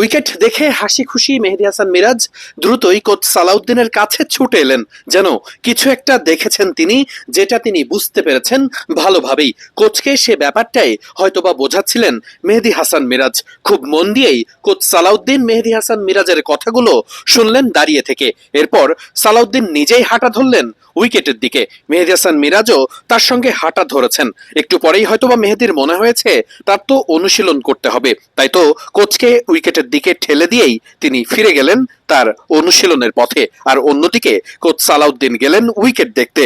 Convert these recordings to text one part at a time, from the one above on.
Wicket দেখে হাসি খুশি মেহেদি হাসান মিরাজ দ্রুতই কোচ সালাউদ্দিনের কাছে ছুটে এলেন। যেন কিছু একটা দেখেছেন তিনি, যেটা তিনি বুঝতে পেরেছেন ভালোভাবেই। কোচকে সে ব্যাপারটাই হয়তোবা বোঝাচ্ছিলেন মেহেদি হাসান মিরাজ। খুব মন দিয়েই কোচ সালাউদ্দিন মেহেদি হাসান মিরাজের কথাগুলো শুনলেন দাঁড়িয়ে থেকে। এরপর সালাউদ্দিন নিজেই হাঁটা ধরলেন উইকেটের দিকে। মেহেদি হাসান মিরাজও তার সঙ্গে হাঁটা ধরেছেন। একটু পরেই হয়তোবা মেহেদির মনে হয়েছে, তার তো অনুশীলন করতে হবে। তাই তো কোচকে উইকেটের দিকে ঠেলে দিয়েই তিনি ফিরে গেলেন তার অনুশীলনের পথে। আর অন্যদিকে কোচ সালাউদ্দিন গেলেন উইকেট দেখতে।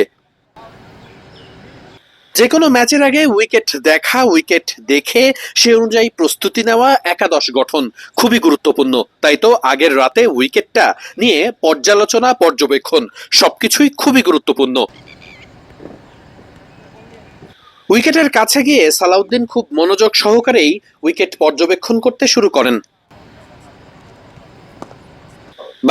যে কোনো ম্যাচের আগে উইকেট দেখা, উইকেট দেখে সে অনুযায়ী প্রস্তুতি নেওয়া একাদশ গঠন খুবই গুরুত্বপূর্ণ। তাই তো আগের রাতে উইকেটটা নিয়ে পর্যালোচনা, পর্যবেক্ষণ সবকিছুই খুবই গুরুত্বপূর্ণ। উইকেটের কাছে গিয়ে সালাউদ্দিন খুব মনোযোগ সহকারেই উইকেট পর্যবেক্ষণ করতে শুরু করেন।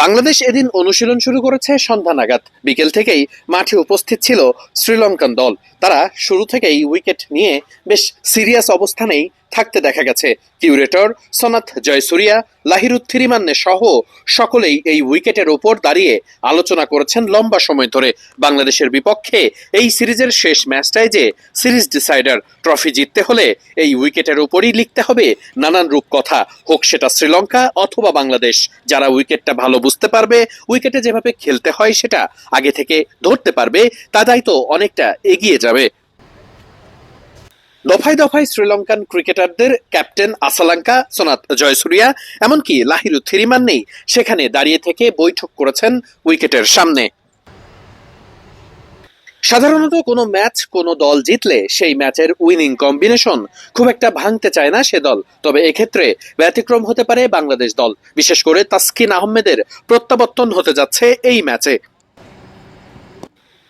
বাংলাদেশ এদিন অনুশীলন শুরু করেছে সন্ধ্যা নাগাদ। বিকেল থেকেই মাঠে উপস্থিত ছিল শ্রীলঙ্কান দল। তারা শুরু থেকেই উইকেট নিয়ে বেশ সিরিয়াস অবস্থানেই থাকতে দেখা গেছে। কিউরেটর সনাথ জয়সুরিয়া লাহিরুত্থিরিমান্নে সহ সকলেই এই উইকেটের ওপর দাঁড়িয়ে আলোচনা করেছেন লম্বা সময় ধরে। বাংলাদেশের বিপক্ষে এই সিরিজের শেষ ম্যাচটায় যে সিরিজ ডিসাইডার ট্রফি জিততে হলে এই উইকেটের ওপরই লিখতে হবে নানান রূপ কথা হোক সেটা শ্রীলঙ্কা অথবা বাংলাদেশ। যারা উইকেটটা ভালো বুঝতে পারবে, উইকেটে যেভাবে খেলতে হয় সেটা আগে থেকে ধরতে পারবে তারাই তো অনেকটা এগিয়ে যাবে। দফায় দফায় শ্রীলঙ্কান ক্রিকেটারদের ক্যাপ্টেন আসালাঙ্কা, সোনাত জয়সুরিয়া, এমনকি লাহিরু থিরিমান নেই সেখানে দাঁড়িয়ে থেকে বৈঠক করেছেন উইকেটের সামনে। সাধারণত কোনো ম্যাচ, কোনো দল জিতলে সেই ম্যাচের উইনিং কম্বিনেশন খুব একটা ভাঙতে চায় না সে দল। তবে এক্ষেত্রে ব্যতিক্রম হতে পারে বাংলাদেশ দল। বিশেষ করে তাসকিন আহমেদের প্রত্যাবর্তন হতে যাচ্ছে এই ম্যাচে।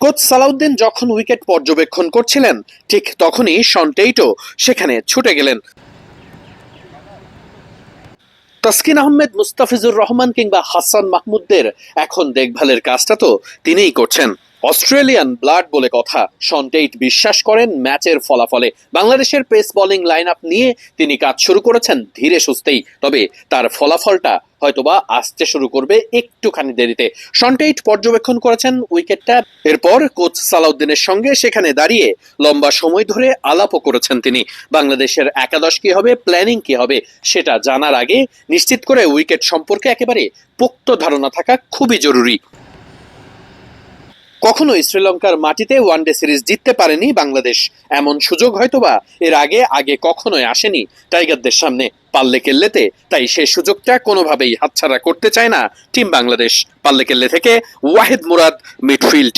কোচ সালাউদ্দিন যখন উইকেট পর্যবেক্ষণ করছিলেন, ঠিক তখনই শনটেইটও সেখানে ছুটে গেলেন। তাসকিন আহমেদ, মুস্তাফিজুর রহমান কিংবা হাসান মাহমুদদের এখন দেখভালের কাজটা তো তিনিই করছেন। অস্ট্রেলিয়ান ব্লাড বলে কথা। সন্টেইট বিশ্বাস করেন, ম্যাচের ফলাফলে বাংলাদেশের পেস বোলিং লাইন আপ নিয়ে তিনি কাজ শুরু করেছেন ধীরে সুস্থেই। তবে তার ফলাফলটা হয়তোবা আসতে শুরু করবে একটুখানি দেরিতে। সন্টেইট পর্যবেক্ষণ করেছেন উইকেটটা এরপর কোচ সালাউদ্দিনের সঙ্গে সেখানে দাঁড়িয়ে লম্বা সময় ধরে আলাপও করেছেন তিনি। বাংলাদেশের একাদশ কি হবে, প্ল্যানিং কি হবে, সেটা জানার আগে নিশ্চিত করে উইকেট সম্পর্কে একেবারে পোক্ত ধারণা থাকা খুবই জরুরি। কখনোই শ্রীলঙ্কার মাটিতে ওয়ানডে সিরিজ জিততে পারেনি বাংলাদেশ। এমন সুযোগ হয়তোবা এর আগে আগে কখনোই আসেনি টাইগারদের সামনে। পাল্লে কেল্লেতে, তাই সেই সুযোগটা কোনোভাবেই হাতছাড়া করতে চায় না টিম বাংলাদেশ। পাল্লে কেল্লে থেকে ওয়াহেদ মুরাদ, মিডফিল্ড।